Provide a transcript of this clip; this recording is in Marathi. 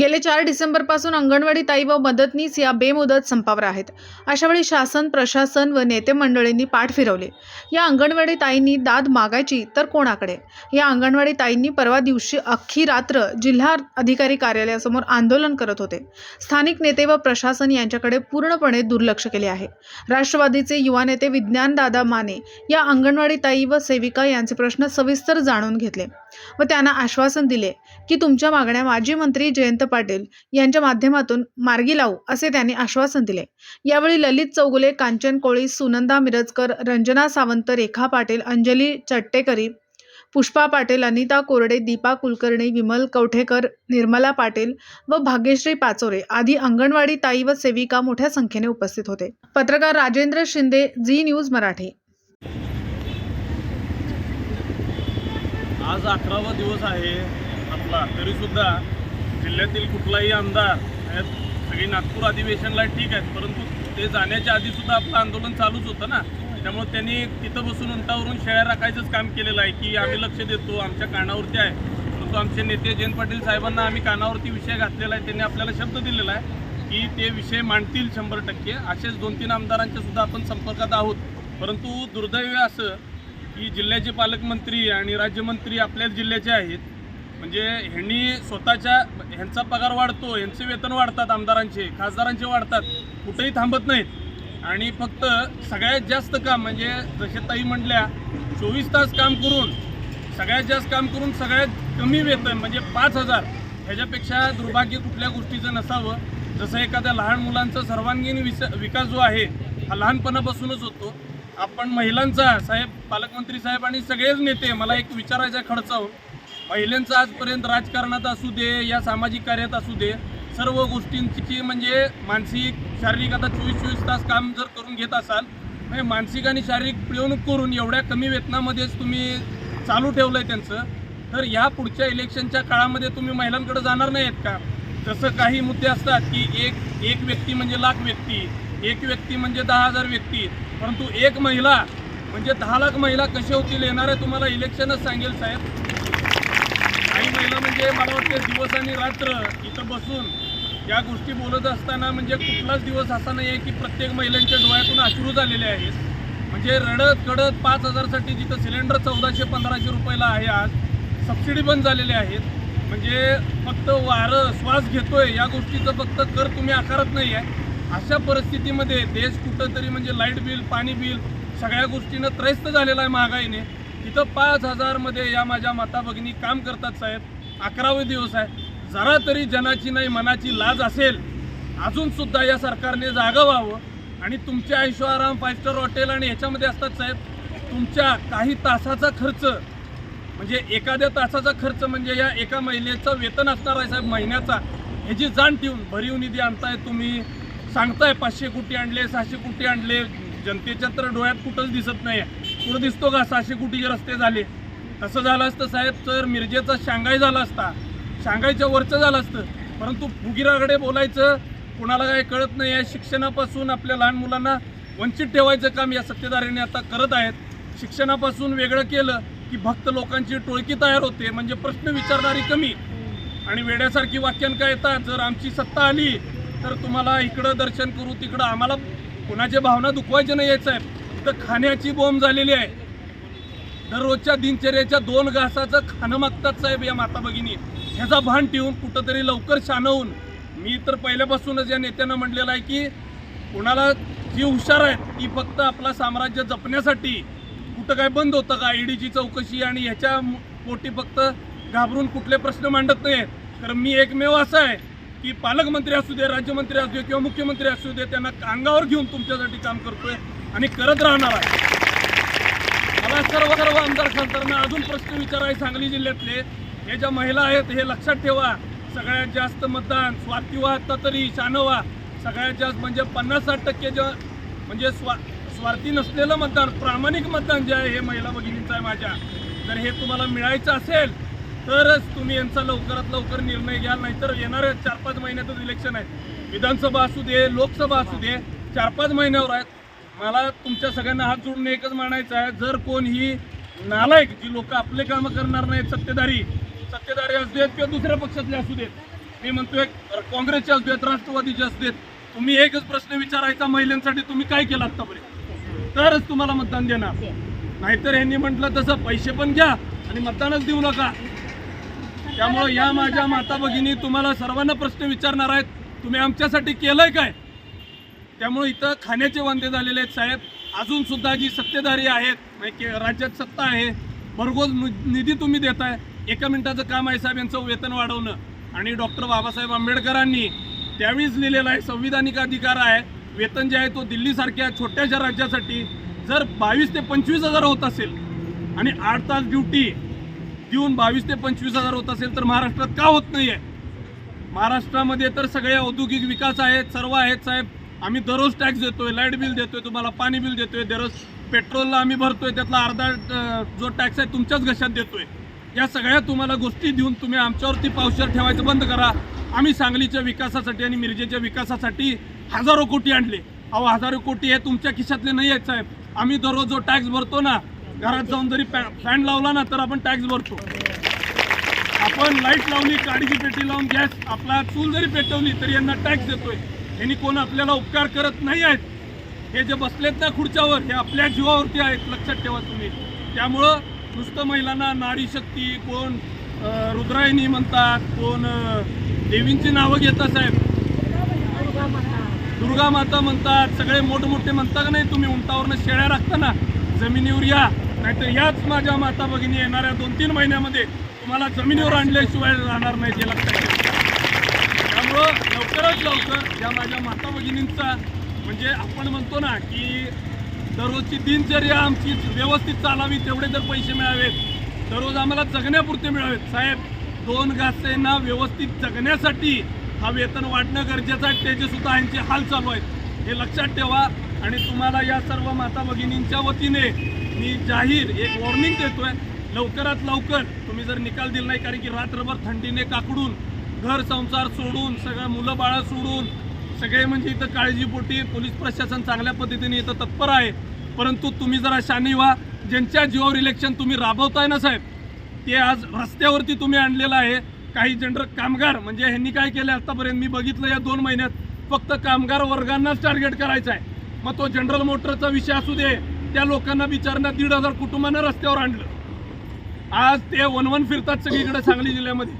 गेले चार डिसेंबरपासून अंगणवाडी ताई व मदतनीस या बेमुदत संपावर आहेत. अशावेळी शासन प्रशासन व नेते मंडळींनी पाठ फिरवले. या अंगणवाडी ताईंनी दाद मागायची तर कोणाकडे? या अंगणवाडी ताईंनी परवा दिवशी अख्खी रात्र जिल्हा अधिकारी कार्यालयासमोर आंदोलन करत होते. स्थानिक नेते व प्रशासन यांच्याकडे पूर्णपणे दुर्लक्ष केले आहे. राष्ट्रवादीचे युवा नेते विज्ञानदादा माने या अंगणवाडी ताई व सेविका यांचे प्रश्न सविस्तर जाणून घेतले. व त्यांना आश्वासन दिले की तुमच्या मागण्या माजी मंत्री जयंत पाटील यांच्या माध्यमातून मार्गी लावू असे त्यांनी आश्वासन दिले. यावेळी ललित चौगुले कांचन कोळी सुनंदा मिरजकर रंजना सावंत रेखा पाटील अंजली चट्टेकरी पुष्पा पाटील अनिता कोरडे दीपा कुलकर्णी विमल कवठेकर निर्मला पाटील व भाग्यश्री पाचोरे आदी अंगणवाडी ताई व सेविका मोठ्या संख्येने उपस्थित होते. पत्रकार राजेंद्र शिंदे झी न्यूज मराठी. आज अकरावा दिवस आहे आपला. तरीसुद्धा जिल्ह्यातील कुठलाही आमदार सगळी नागपूर अधिवेशनला ठीक आहेत परंतु ते जाण्याच्या आधीसुद्धा आपलं आंदोलन चालूच होतं ना. त्यामुळे त्यांनी तिथं बसून उंटावरून शेळ्या राखायचंच काम केलेलं आहे की आम्ही लक्ष देतो आमच्या कानावरती आहे. परंतु आमचे नेते जयंत पाटील साहेबांना आम्ही कानावरती विषय घातलेला आहे त्यांनी आपल्याला शब्द दिलेला आहे की ते विषय मांडतील शंभर टक्के. असेच दोन तीन आमदारांच्या सुद्धा आपण संपर्कात आहोत. परंतु दुर्दैव असं की जिल्ह्याचे पालकमंत्री आणि राज्यमंत्री आपल्याच जिल्ह्याचे आहेत. म्हणजे ह्यांनी स्वतःच्या ह्यांचा पगार वाढतो ह्यांचे वेतन वाढतात आमदारांचे खासदारांचे वाढतात कुठेही थांबत नाहीत. आणि फक्त सगळ्यात जास्त काम म्हणजे जसे ताई म्हटल्या चोवीस तास काम करून सगळ्यात जास्त काम करून सगळ्यात कमी वेतन म्हणजे पाच हजार ह्याच्यापेक्षा दुर्भाग्य कुठल्या गोष्टीचं नसावं. जसं एखाद्या लहान मुलांचा सर्वांगीण विस विकास जो आहे हा लहानपणापासूनच होतो. आपण महिलांचा साहेब पालकमंत्री साहेब आणि सगळेच नेते मला एक विचारायचा खडचाव हो. महिलांचं आजपर्यंत राजकारणात असू दे या सामाजिक कार्यात असू दे सर्व गोष्टींची म्हणजे मानसिक शारीरिक आता चोवीस चोवीस तास काम जर करून घेत असाल म्हणजे मानसिक आणि शारीरिक पिळवणूक करून एवढ्या कमी वेतनामध्येच तुम्ही चालू ठेवलं आहे त्यांचं तर या पुढच्या इलेक्शनच्या काळामध्ये तुम्ही महिलांकडे जाणार नाही आहेत का? जसं काही मुद्दे असतात की एक एक व्यक्ती म्हणजे लाख व्यक्ती एक व्यक्ती म्हणजे दहा हजार व्यक्ती परंतु एक महिला म्हणजे दहा लाख महिला कशा होतील येणार आहे तुम्हाला इलेक्शनच सांगेल साहेब. काही महिला म्हणजे मला वाटते दिवस आणि रात्र इथं बसून या गोष्टी बोलत असताना म्हणजे कुठलाच दिवस असा नाही आहे की प्रत्येक महिलांच्या डोळ्यातून अश्रू झालेले आहेत. म्हणजे रडत कडत पाच हजारसाठी जिथं सिलेंडर चौदाशे पंधराशे रुपयाला आहे आज सबसिडी बंद झालेले आहेत. म्हणजे फक्त वारं श्वास घेतोय या गोष्टीचं फक्त कर तुम्ही आकारत नाही आहे अशा परिस्थितीमध्ये देश कुठंतरी म्हणजे लाइट बिल पाणी बिल सगळ्या गोष्टीनं त्रस्त झालेला आहे महागाईने. तिथं पाच हजारमध्ये या माझ्या माता भगिनी काम करतात साहेब. अकरावे दिवस आहे. जरा तरी जनाची नाही मनाची लाज असेल. अजूनसुद्धा या सरकारने जागं व्हावं. आणि तुमचे ऐश्वराम फाईव्ह स्टार हॉटेल आणि ह्याच्यामध्ये असतात साहेब तुमच्या काही तासाचा खर्च म्हणजे एखाद्या तासाचा खर्च म्हणजे या एका महिलेचं वेतन असणार आहे साहेब महिन्याचा. ह्याची जाण ठेवून भरीव निधी आणताय तुम्ही. सांगताय पाचशे कोटी आणले सहाशे कोटी आणले. जनतेच्या तर डोळ्यात कुठंच दिसत नाही कुठं दिसतो का सहाशे कोटीचे रस्ते झाले? तसं झालं असतं साहेब तर मिरजेचा शांघाई झाला असता. शांघाईच्या वरचं झालं असतं. परंतु फुगिराकडे बोलायचं कुणाला काही कळत नाही. आहे शिक्षणापासून आपल्या लहान मुलांना वंचित ठेवायचं काम या सत्तेधाऱ्यांनी आता करत आहेत. शिक्षणापासून वेगळं केलं की भक्त लोकांची टोळकी तयार होते. म्हणजे प्रश्न विचारणारी कमी. आणि वेड्यासारखी वाक्यांका येतात? जर आमची सत्ता आली तर तुम्हाला इकडं दर्शन करू तिकडं आम्हाला कोणाच्या भावना दुखवायच्या नाही आहेत साहेब. तर खाण्याची बोंब झालेली आहे. दररोजच्या दिनचर्याच्या दोन घासाचं खाणं मागतात साहेब या माता भगिनी. ह्याचा भान ठेवून कुठंतरी लवकर शानवून. मी तर पहिल्यापासूनच या नेत्यांना म्हटलेलं आहे की कुणाला जी हुशार आहेत ती फक्त आपला साम्राज्य जपण्यासाठी. कुठं काय बंद होतं का? ईडीची चौकशी आणि ह्याच्या पोटी फक्त घाबरून कुठले प्रश्न मांडत नाही आहेत तर मी एकमेव असा आहे की पालकमंत्री असू दे राज्यमंत्री असू दे किंवा मुख्यमंत्री असू दे त्यांना अंगावर घेऊन तुमच्यासाठी काम करतोय आणि करत राहणार आहे. मला सर्व सर्व आमदार खासदारांना अजून प्रश्न विचाराय सांगली जिल्ह्यातले हे ज्या महिला आहेत हे लक्षात ठेवा. सगळ्यात जास्त मतदान स्वार्थी आता तरी शानवा. सगळ्यात जास्त म्हणजे पन्नास साठ टक्के जे म्हणजे स्वा स्वार्थी नसलेलं मतदान प्रामाणिक मतदान जे आहे हे महिला भगिनींचं आहे माझ्या. जर हे तुम्हाला मिळायचं असेल तरच तुम्ही यांचा लवकरात लवकर निर्णय घ्याल नाहीतर येणाऱ्या चार पाच महिन्यातच इलेक्शन आहे विधानसभा असू दे लोकसभा असू दे चार पाच महिन्यावर आहेत. मला तुमच्या सगळ्यांना हात जोडून एकच म्हणायचं आहे जर कोण ही नालायक जी लोक आपले कामं करणार नाहीत सत्तेधारी सत्तेधारी असू देत किंवा दुसऱ्या पक्षातले असू देत मी म्हणतोय काँग्रेसचे असू देत राष्ट्रवादीचे असू देत तुम्ही एकच प्रश्न विचारायचा महिलांसाठी तुम्ही काय केलं आत्तापर्यंत तरच तुम्हाला मतदान देणार. नाहीतर यांनी म्हटलं तसं पैसे पण घ्या आणि मतदानच देऊ नका. त्यामुळं या माझ्या माता भगिनी तुम्हाला सर्वांना प्रश्न विचारणार आहेत तुम्ही आमच्यासाठी केलंय काय? त्यामुळे इथं खाण्याचे वांदे झालेले आहेत साहेब. अजून सुद्धा जी सत्तेधारी आहेत म्हणजे के- राज्यात सत्ता आहे भरघोस निधी तुम्ही देताय. एका मिनिटाचं काम आहे साहेब यांचं वेतन वाढवणं. आणि डॉक्टर बाबासाहेब आंबेडकरांनी त्यावेळीच लिहिलेलं आहे संविधानिक अधिकार आहे. वेतन जे आहे तो दिल्लीसारख्या छोट्याशा राज्यासाठी जर बावीस ते पंचवीस हजार होत असेल आणि आठ तास ड्युटी देऊन बावीस ते पंचवीस हजार होत असेल तर महाराष्ट्रात का होत नाही आहे महाराष्ट्रामध्ये तर सगळे औद्योगिक विकास आहेत सर्व आहेत साहेब. आम्ही दररोज टॅक्स देतोय लाइट बिल देतोय तुम्हाला पाणी बिल देतोय दररोज पेट्रोलला आम्ही भरतोय त्यातला अर्धा जो टॅक्स आहे तुमच्याच घशात देतोय. या सगळ्या तुम्हाला गोष्टी देऊन तुम्ही आमच्यावरती पावसाळ्यात ठेवायचं बंद करा. आम्ही सांगलीच्या विकासासाठी आणि मिरजेच्या विकासासाठी हजारो कोटी आणले. अहो हजारो कोटी हे तुमच्या खिशातले नाही आहेत साहेब. आम्ही दररोज जो टॅक्स भरतो ना घरात जाऊन जरी फॅन लावला ना तर आपण टॅक्स भरतो. आपण लाइट लावली काडीची पेटी लावून गॅस आपला चूल जरी पेटवली तरी यांना टॅक्स देतोय. यांनी कोण आपल्याला उपकार करत नाही आहेत? हे जे बसलेत ना खुर्च्यावर हे आपल्या जीवावरती आहेत लक्षात ठेवा तुम्ही. त्यामुळं नुसतं महिलांना नारी शक्ती कोण रुद्रायणी म्हणतात कोण देवींची नावं घेतात साहेब. दुर्गा माता म्हणतात सगळे मोठमोठे म्हणता का नाही तुम्ही? उंटावरनं शेळ्या राखता ना जमिनीवर या. नाहीतर याच माझ्या माता भगिनी येणाऱ्या दोन तीन महिन्यामध्ये तुम्हाला जमिनीवर आणल्याशिवाय राहणार नाही ते लक्षात त्यामुळं लवकरात लवकर या माझ्या माता भगिनींचा म्हणजे आपण म्हणतो ना की दररोजची दिनचर्या आमची व्यवस्थित चालावी तेवढे जर पैसे मिळावेत दररोज आम्हाला जगण्यापुरते मिळावेत. साहेब दोन घासेंना व्यवस्थित जगण्यासाठी हा वेतन वाढणं गरजेचं आहे त्याचे सुद्धा यांचे हाल चालू आहेत. हे लक्षात ठेवा आणि तुम्हाला या सर्व माता भगिनींच्या वतीने मी जाहीर एक वॉर्निंग देतोय. लवकरात लवकर तुम्ही जर निकाल दिला नाही कारण की रात्रभर थंडीने काकडून घर संसार सोडून सगळं मुलं बाळं सोडून सगळे म्हणजे इथं काळजीपोटी पोलीस प्रशासन चांगल्या पद्धतीने इथं तत्पर आहे. परंतु तुम्ही जरा शानी व्हा. ज्यांच्या जीवावर इलेक्शन तुम्ही राबवताय ना साहेब ते आज रस्त्यावरती तुम्ही आणलेलं आहे. काही जनरल कामगार म्हणजे ह्यांनी काय केलं आतापर्यंत मी बघितलं या दोन महिन्यात फक्त कामगार वर्गांनाच टार्गेट करायचं आहे मग तो जनरल मोटरचा विषय असू दे त्या लोकांना बिचारांना दीड हजार कुटुंबांना रस्त्यावर आणलं. आज ते वनवन फिरतात सगळीकडे सांगली जिल्ह्यामध्ये.